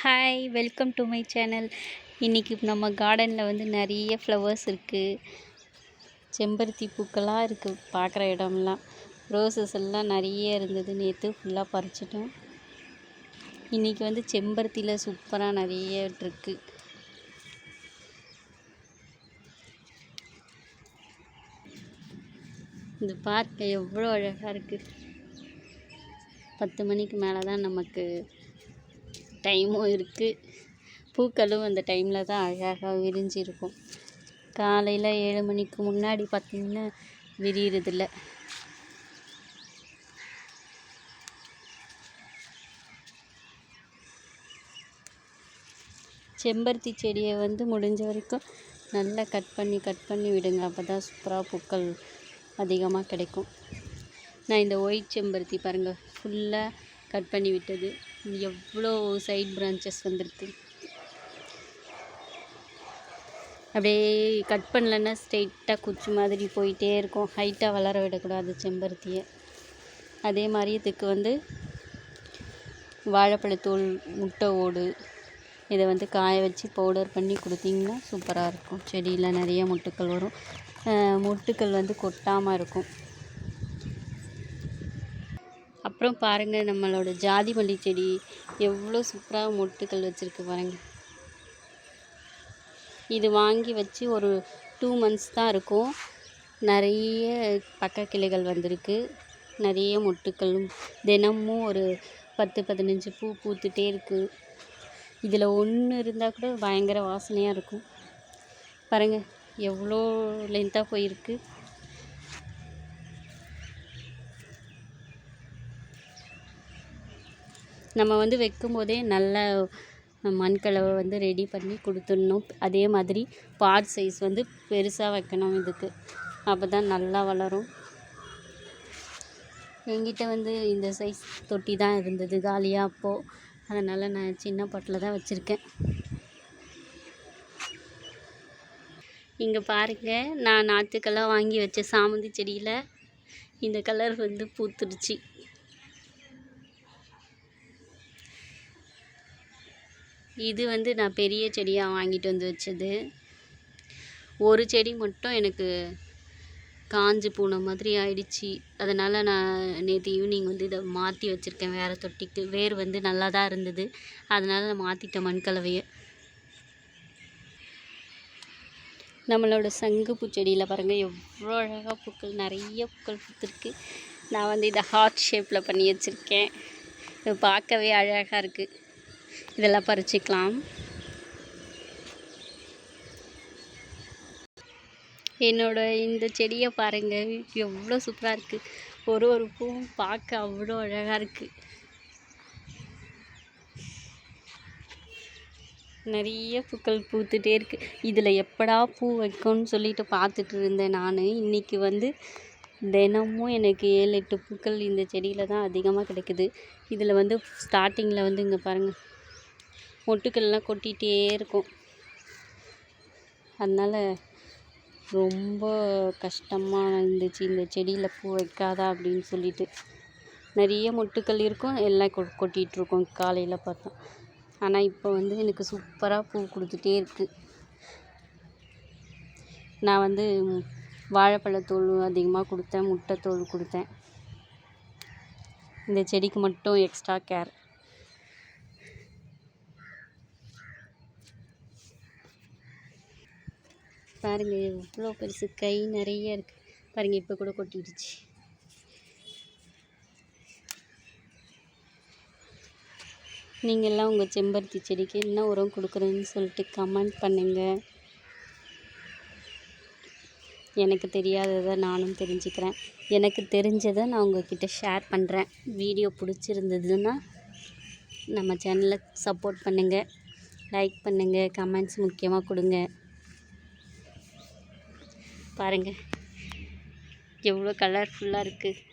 Hi welcome to my channel இன்றைக்கி நம்ம கார்டனில் வந்து நிறைய ஃப்ளவர்ஸ் இருக்குது செம்பருத்தி பூக்களாக இருக்குது பார்க்குற இடம்லாம். ரோசஸ் எல்லாம் நிறைய இருந்தது. நேற்று ஃபுல்லாக பறிச்சிட்டோம். இன்றைக்கி வந்து செம்பருத்தியில் சூப்பராக நிறைய இருக்குது இந்த பார்க்க எவ்வளோ அழகாக இருக்குது பத்து மணிக்கு மேலே தான் நமக்கு டைமும் இருக்குது பூக்களும் அந்த டைமில் தான் அழகாக விரிஞ்சிருக்கும். காலையில் ஏழு மணிக்கு முன்னாடி பார்த்திங்கன்னா விரியிறதில்ல. செம்பருத்தி செடியை வந்து முடிஞ்ச வரைக்கும் நல்லா கட் பண்ணி கட் பண்ணி விடுங்க. அப்போ தான் சூப்பராக பூக்கள் அதிகமாக கிடைக்கும். நான் இந்த ஒயிட் செம்பருத்தி பாருங்கள் ஃபுல்லாக கட் பண்ணி விட்டது. எவ்வளோ சைட் பிரான்ச்சஸ் வந்துடுது அப்படியே கட் பண்ணலன்னா ஸ்ட்ரெயிட்டாக குச்சி மாதிரி போயிட்டே இருக்கும். ஹைட்டாக வளர விடக்கூடாது செம்பருத்தியை. அதே மாதிரி இதுக்கு வந்து வாழைப்பழத்தூள் முட்டை ஓடு இதை வந்து காய வச்சு பவுடர் பண்ணி கொடுத்தீங்கன்னா சூப்பராக இருக்கும். செடியில் நிறைய முட்டுக்கள் வரும். முட்டுக்கள் வந்து கொட்டாமல் இருக்கும். அப்புறம் பாருங்கள் நம்மளோட ஜாதி மல்லி செடி எவ்வளோ சூப்பராக மொட்டுக்கள் வச்சுருக்கு பாருங்கள் இது வாங்கி வச்சு ஒரு டூ மந்த்ஸ் தான் இருக்கும். நிறைய பக்க கிளைகள் வந்திருக்கு. நிறைய மொட்டுக்களும் தினமும் ஒரு பத்து பதினஞ்சு பூ பூத்துட்டே இருக்குது இதில் ஒன்று இருந்தால் கூட பயங்கர வாசனையாக இருக்கும். பாருங்கள் எவ்வளோ லென்த்தாக போயிருக்கு. நம்ம வந்து வைக்கும்போதே நல்ல மண்கலவை வந்து ரெடி பண்ணி கொடுத்துடணும். அதே மாதிரி பாட் சைஸ் வந்து பெருசாக வைக்கணும் இதுக்கு. அப்போ தான் நல்லா வளரும். என்கிட்ட வந்து இந்த சைஸ் தொட்டி தான் இருந்தது காலியாக அப்போது அதனால் நான் சின்ன பாட்டில் தான் வச்சுருக்கேன். இங்கே பாருங்கள் நான் நாற்றுக்கெல்லாம் வாங்கி வச்ச சாமந்தி செடியில் இந்த கலர் வந்து பூத்துருச்சு இது வந்து நான் பெரிய செடியாக வாங்கிட்டு வந்து வச்சது. ஒரு செடி மட்டும் எனக்கு காஞ்சு போன மாதிரி ஆயிடுச்சு. அதனால் நான் நேற்று ஈவினிங் வந்து இதை மாற்றி வச்சுருக்கேன் வேறு தொட்டிக்கு. வேர் வந்து நல்லா தான் இருந்தது. அதனால் நான் மாற்றிட்டேன் மண்கலவையை. நம்மளோட சங்கு பூச்செடியில் பாருங்கள் எவ்வளோ அழகாக பூக்கள் நிறைய பூக்கள் பூத்துருக்கு. நான் வந்து இதை ஹார்ட் ஷேப்பில் பண்ணி வச்சுருக்கேன். இது பார்க்கவே அழகாக இருக்குது இதெல்லாம் பறிச்சிக்கலாம். என்னோட இந்த செடியை பாருங்கள் எவ்வளோ சூப்பராக இருக்குது ஒரு ஒரு பூவும் பார்க்க அவ்வளோ அழகாக இருக்குது நிறைய பூக்கள் பூத்துட்டே இருக்குது இதில் எப்படா பூ வைக்கும்னு சொல்லிட்டு பார்த்துட்டு இருந்தேன் நான். இன்றைக்கி வந்து தினமும் எனக்கு ஏழு எட்டு பூக்கள் இந்த செடியில் தான் அதிகமாக கிடைக்குது. இதில் வந்து ஸ்டார்டிங்கில் வந்து இங்கே பாருங்கள் மொட்டுக்கள்லாம் கொட்டிகிட்டே இருக்கும். அதனால் ரொம்ப கஷ்டமாக இருந்துச்சு. இந்த செடியில் பூ வைக்காதா அப்படின்னு சொல்லிட்டு. நிறைய மொட்டுக்கள் இருக்கும். எல்லாம் கொ கொட்டிகிட்ருக்கோம் காலையில் பார்த்தா. ஆனால் இப்போ வந்து எனக்கு சூப்பராக பூ கொடுத்துட்டே இருக்குது நான் வந்து வாழைப்பழத்தோல் அதிகமாக கொடுத்தேன் முட்டைத்தோல் கொடுத்தேன். இந்த செடிக்கு மட்டும் எக்ஸ்ட்ரா கேர் பாருங்கள் எவ்வளோ பெருசு கை நிறைய இருக்குது பாருங்கள் இப்போ கூட கொட்டிடுச்சு. நீங்கள்லாம் உங்கள் செம்பருத்தி செடிக்கு என்ன உரம் கொடுக்குறேன்னு சொல்லிட்டு கமெண்ட் பண்ணுங்கள் எனக்கு தெரியாததை நானும் தெரிஞ்சுக்கிறேன். எனக்கு தெரிஞ்சதை நான் உங்ககிட்ட ஷேர் பண்ணுறேன் வீடியோ பிடிச்சிருந்ததுன்னா நம்ம சேனலை சப்போர்ட் பண்ணுங்கள் லைக் பண்ணுங்கள் கமெண்ட்ஸ் முக்கியமாக கொடுங்க. பாருங்கள் எவ்வளோ கலர்ஃபுல்லாக இருக்குது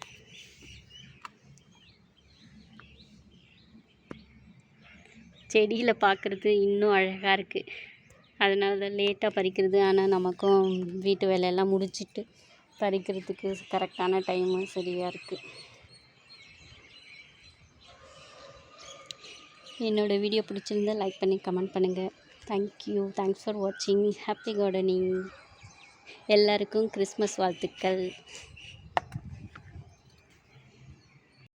செடியில் பார்க்குறது இன்னும் அழகாக இருக்குது அதனால தான் லேட்டாக பறிக்கிறது. ஆனால் நமக்கும் வீட்டு வேலையெல்லாம் முடிச்சிட்டு பறிக்கிறதுக்கு கரெக்டான டைமும் சரியாக இருக்குது என்னோடய வீடியோ பிடிச்சிருந்தா லைக் பண்ணி கமெண்ட் பண்ணுங்கள் தேங்க்யூ தேங்க்ஸ் ஃபார் வாட்சிங் ஹாப்பி கார்டனிங் எல்லாருக்கும் கிறிஸ்மஸ் வாழ்த்துக்கள்.